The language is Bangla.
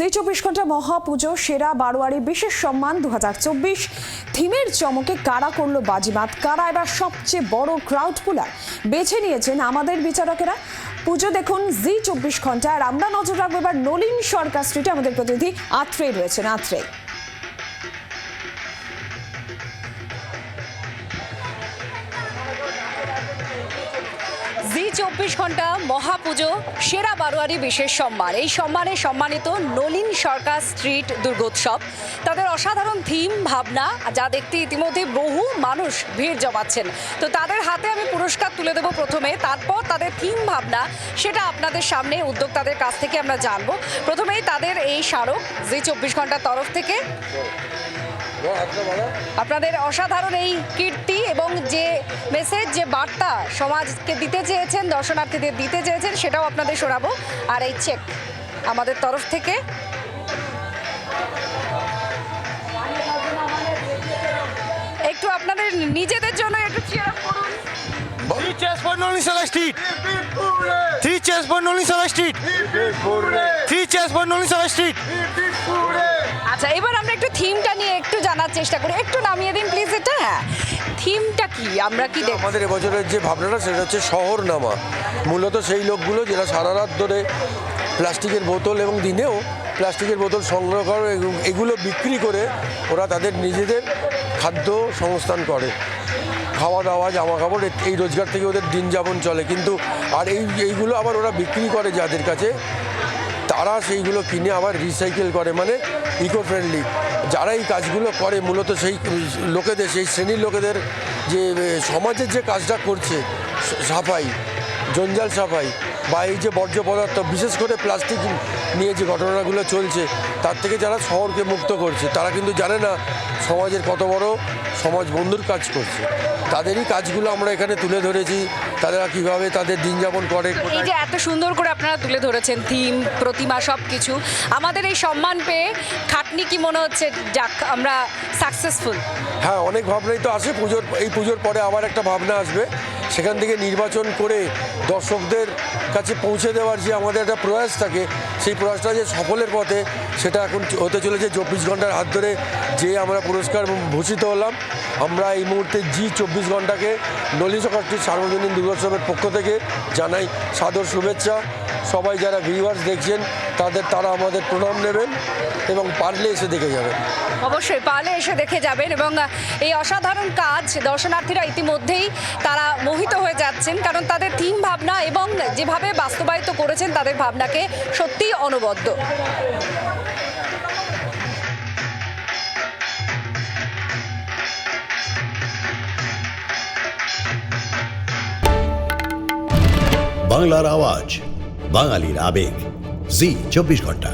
জি চব্বিশ ঘণ্টা মহাপুজো, সেরা বারোয়ারি, বিশেষ সম্মান দু হাজার চব্বিশ। থিমের চমকে কারা করল বাজিমাত? কারা এবার সবচেয়ে বড় ক্রাউড পুলার বেছে নিয়েছেন আমাদের বিচারকেরা। পুজো দেখুন জি চব্বিশ ঘণ্টা আর আমরা নজর রাখব এবার নলিন সরকার স্ট্রিটে আমাদের প্রতিনিধি আত্রেই রয়েছেন। আত্রেই জি চব্বিশ ঘণ্টা মহাপুজো, সেরা বারোয়ারি বিশেষ সম্মান। এই সম্মানে সম্মানিত নলিন সরকার স্ট্রিট দুর্গোৎসব। তাদের অসাধারণ থিম, ভাবনা, যা দেখতে ইতিমধ্যে বহু মানুষ ভিড় জমাচ্ছেন। তো তাদের হাতে আমি পুরস্কার তুলে দেবো প্রথমে। তারপর তাদের থিম, ভাবনা, সেটা আপনাদের সামনে উদ্যোক্তাদের কাছ থেকে আমরা জানব। প্রথমেই তাদের এই স্মারক জি চব্বিশ ঘণ্টার তরফ থেকে। আপনাদের অসাধারণ এই কীর্তি এবং যে মেসেজ যে বার্তা সমাজকে দিতে চেয়েছেন, দর্শনার্থীদের দিতে চেয়েছেন, সেটাও আপনাদের শোনাবো আর এই চেক আমাদের তরফ থেকে একটু আপনাদের নিজেদের জন্য একটু. Three chairs for Nolin Sala Street. আচ্ছা এবার আমরা একটু থিমটা নিয়ে একটু জানার চেষ্টা করি। একটু নামিয়ে দিন প্লিজ এটা? হ্যাঁ থিমটা কি? আমরা কি দেখ আমাদের এবছরের যে ভাবনাটা সেটা হচ্ছে শহর নামা মূলত সেই লোকগুলো যারা সারা রাত ধরে প্লাস্টিকের বোতল এবং দিনেও প্লাস্টিকের বোতল সংগ্রহ করে এগুলো বিক্রি করে ওরা তাদের নিজেদের খাদ্য সংস্থান করে। খাওয়া দাওয়া জামা কাপড় এই রোজগার থেকে ওদের দিন যাপন চলে। কিন্তু আর এই এইগুলো আবার ওরা বিক্রি করে যাদের কাছে তারা সেইগুলো কিনে আবার রিসাইকেল করে মানে ইকো ফ্রেন্ডলি যারা এই কাজগুলো করে, মূলত সেই লোকেদের, সেই শ্রেণির লোকেদের যে সমাজের যে কাজটা করছে, সাফাই, জঞ্জাল সাফাই, বা এই যে বর্জ্য পদার্থ, বিশেষ করে প্লাস্টিক নিয়ে যে ঘটনাগুলো চলছে, তার থেকে যারা শহরকে মুক্ত করছে, তারা কিন্তু জানে না সমাজের কত বড় সমাজ বন্ধুর কাজ করছে। তাদেরই কাজগুলো আমরা এখানে তুলে ধরেছি। তারা কীভাবে তাদের দিন যাপন করে? এই যে এত সুন্দর করে আপনারা তুলে ধরেছেন থিম প্রতিমা সব কিছু আমাদের এই সম্মান পেয়ে খাটনি কি মনে হচ্ছে? যাক আমরা সাকসেসফুল হ্যাঁ অনেক ভাবনাই তো আসে পুজোর এই পুজোর পরে আবার একটা ভাবনা আসবে। সেখান থেকে নির্বাচন করে দর্শকদের কাছে পৌঁছে দেওয়ার যে আমাদের একটা প্রয়াস থাকে, সেই প্রয়াসটা যে সফলের পথে, সেটা এখন হতে চলেছে চব্বিশ ঘণ্টার হাত ধরে যে আমরা পুরস্কার ভূষিত হলাম। আমরা এই মুহূর্তে জি চব্বিশ ঘন্টাকে সকালটির সার্বজনীন দুর্গোৎসবের পক্ষ থেকে জানাই সাদর শুভেচ্ছা। সবাই যারা ভিউয়ার্স দেখছেন, তাদের, তারা আমাদের প্রণাম নেবেন এবং পারলে এসে দেখে যাবেন। অবশ্যই, পারলে এসে দেখে যাবেন এবং এই অসাধারণ কাজ দর্শনার্থীরা ইতিমধ্যেই তারা মোহিত হয়ে যাচ্ছেন, কারণ তাদের থিম ভাবনা এবং যেভাবে বাস্তবায়িত করেছেন তাদের ভাবনাকে সত্যিই অনবদ্য। বাংলার আওয়াজ, বাঙালির আবেগ। জি, চব্বিশ ঘণ্টা।